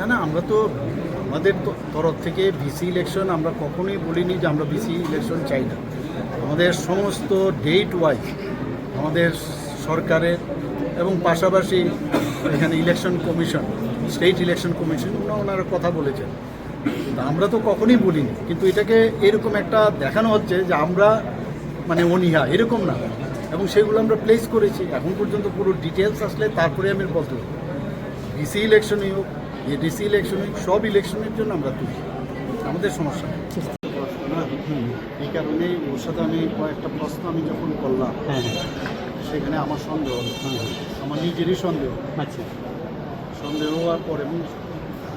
না না, আমরা তো আমাদের তরফ থেকে ভিসি ইলেকশন আমরা কখনোই বলিনি যে আমরা ভিসি ইলেকশন চাই না। আমাদের সমস্ত ডেট ওয়াইজ আমাদের সরকারের এবং পাশাপাশি এখানে election commission state election commission ওনারা কথা বলেছেন। আমরা তো কখনোই বলিনি, কিন্তু এটাকে এরকম একটা দেখানো হচ্ছে যে আমরা মানে অনীহা, এরকম না। এবং সেগুলো আমরা প্লেস করেছি। এখন পর্যন্ত পুরো ডিটেলস আসলে তারপরে আমি বলতে পারব। ডিসি ইলেকশনই হোক এডিসি ইলেকশনই হোক সব ইলেকশনের জন্য আমরা তুলি। আমাদের সমস্যা না, এই কারণেই ওর সাথে আমি কয়েকটা প্রশ্ন আমি যখন করলাম হ্যাঁ। সেখানে আমার সন্দেহ। হ্যাঁ। আমার নিজেরই সন্দেহ। আচ্ছা। সন্দেহ হওয়ার পর এবং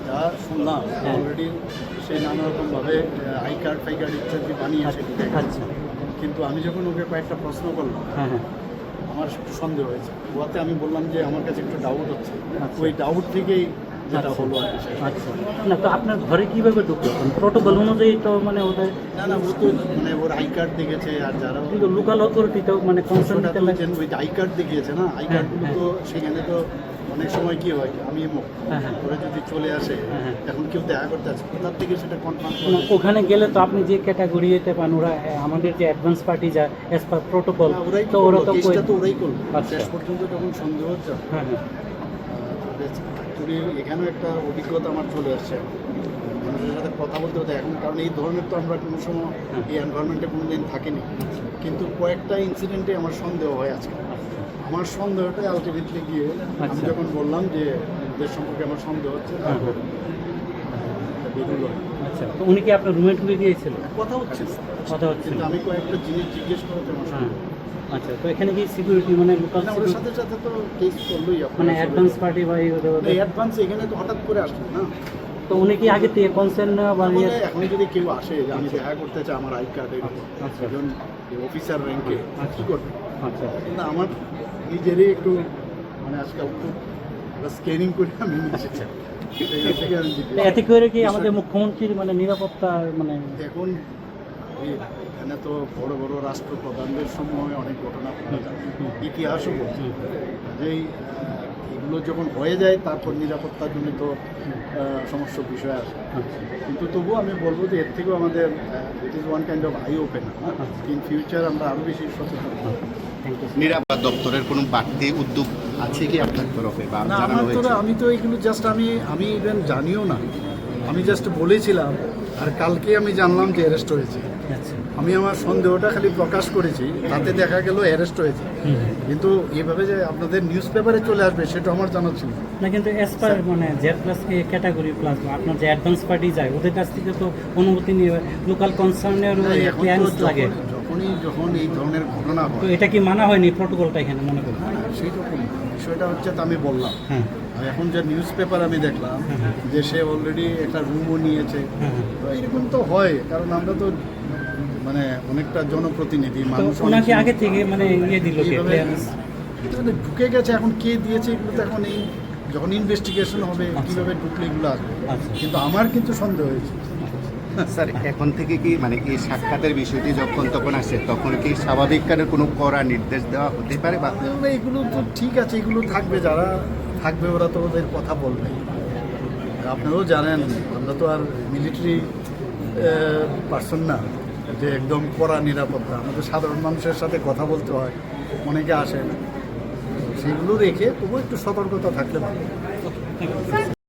যা শুনলাম হ্যাঁ। অলরেডি সে নানা রকমভাবে আই কার্ড ফাই কার্ড ইত্যাদি বানিয়েছে। আচ্ছা। কিন্তু আমি যখন ওকে কয়েকটা প্রশ্ন করলাম হ্যাঁ হ্যাঁ। আমার একটু সন্দেহ হয়েছে। ওয়াতে আমি বললাম যে আমার কাছে একটু ডাউট হচ্ছে। আচ্ছা। ওই ডাউট থেকেই যেটা আচ্ছা। হলো আচ্ছা না তো আপনার ঘরে কীভাবে ঢুকলো প্রোটোকল অনুযায়ী তো মানে ওদের না না ও তো মানে ওর আই কার্ড দেখেছে আর যারা কিন্তু লোকাল অথরিটি তো মানে কনসার্ন ওই আই কার্ড দেখিয়েছে না আই হ্যাঁ, কার্ডগুলো হ্যাঁ। তো সেখানে তো অনেক সময় কি হয় আমি হ্যাঁ। ওরা যদি চলে আসে। এখন কেউ দেখা করতে আসে কোথার থেকে সেটা কনফার্ম ওখানে গেলে তো আপনি যে ক্যাটাগরি এতে পান ওরা আমাদের যে অ্যাডভান্স পার্টি যায় অ্যাজ পার প্রোটোকল ওরাই তো ওরা তো ওরাই করল আচ্ছা। শেষ পর্যন্ত যখন সন্দেহ হচ্ছে হ্যাঁ এখানেও একটা অভিজ্ঞতা আমার চলে আসছে। মানুষের সাথে কথা বলতে হতে এখন কারণ এই ধরনের তো আমরা কোনো সময় হ্যাঁ। এই এনভায়রনমেন্টে কোনো দিন থাকিনি। কিন্তু কয়েকটা ইনসিডেন্টে আমার সন্দেহ হয় আজকে। আমার সন্দেহটাই আলটিমেটলি গিয়ে আমি আচ্ছা। যখন বললাম যে ওদের সম্পর্কে আমার সন্দেহ হচ্ছে হ্যাঁ, আচ্ছা তো উনি কি আপনার রুমে ঢুকে গিয়েছিল? কথা হচ্ছে। কথা হচ্ছে। আমি কয়েকটা জিনিস জিজ্ঞেস করাতে আমার। আচ্ছা তো এখানে কি সিকিউরিটি মানে লোকাল ওর সাথে সাথে তো কেস করলোই মানে অ্যাডভান্স পার্টি বা এই অ্যাডভান্স এখানে তো হঠাৎ করে আসলো না? তো উনি কি আগে থেকে কনসার্ন বা এখন যদি কেউ আসে যে আমি দেখা করতে চাই আমার আই কার্ডে আচ্ছা। একজন অফিসার র্যাঙ্কে আচ্ছা। কি করবে? আচ্ছা। কিন্তু আমার নিজেরই একটু মানে আজকাল খুব স্ক্যানিং করে আমি এতে করে কি আমাদের মুখ্যমন্ত্রীর মানে নিরাপত্তা মানে এখন এখানে তো বড় বড় রাষ্ট্রপ্রধানদের সময় অনেক ঘটনা। ইতিহাসও বলছে। যেই এগুলো যখন হয়ে যায় তারপর নিরাপত্তার জনিত আহ, সমস্ত বিষয় আসে কিন্তু তবুও আমি বলব যে এর থেকেও আমাদের it is one kind of eye open in future আমরা আরও বেশি সচেতন নিরাপদ দপ্তরের কোনো বাড়তি উদ্যোগ আছে কি আপনার তরফে বা আমি তো এগুলো জাস্ট আমি আমি ইভেন জানিও না। আমি জাস্ট বলেছিলাম আর কালকে আমি জানলাম যে অ্যারেস্ট হয়েছে। আমি আমার সন্দেহটা খালি প্রকাশ করেছি তাতে দেখা গেল অ্যারেস্ট হয়েছে। কিন্তু এভাবে যে আপনাদের নিউজ পেপারে চলে আসবে সেটা আমার জানা ছিল না। কিন্তু এস পার মানে জেড প্লাস ক্যাটাগরি প্লাস আপনার যে অ্যাডভান্স পার্টি যায় ওদের কাছ থেকে তো অনুমতি নিয়ে লোকাল কনসার্নের ক্লিয়ারেন্স লাগে যখনই যখন এই ধরনের ঘটনা তো হয় এটা কি মানা হয়নি প্রোটোকলটা এখানে মনে করি সেইরকম না। বিষয়টা হচ্ছে তা আমি বললাম হ্যাঁ এখন যে নিউজ পেপার আমি দেখলাম হুম, হুম। যে সে অলরেডি একটা রুমও নিয়েছে হ্যাঁ হ্যাঁ। তো এরকম তো হয় কারণ আমরা তো মানে অনেকটা জনপ্রতিনিধি মানুষ অনেক ওনাকে আগে থেকে মানে ইয়ে দিল মানে ঢুকে গেছে এখন কে দিয়েছে এগুলো তো এখন এই যখন ইনভেস্টিগেশন হবে আচ্ছা। কীভাবে ঢুকলে এগুলো আসবে। আচ্ছা। কিন্তু আমার কিন্তু সন্দেহ হয়েছে। স্যার এখন থেকে কি মানে এই সাক্ষাতের বিষয়টি যখন তখন আসে তখন কি স্বাভাবিক কারণে কোনো কড়া নির্দেশ দেওয়া হতে পারে বা এগুলো- তো ঠিক আছে এগুলো থাকবে যারা থাকবে ওরা তো ওদের কথা বলবে। আপনারাও জানেন আমরা তো আর মিলিটারি পার্সন না। যে একদম কড়া নিরাপত্তা। আমাদের সাধারণ মানুষের সাথে কথা বলতে হয়, অনেকে আসেন সেগুলো রেখে তবু একটু সতর্কতা থাকলে ভালো।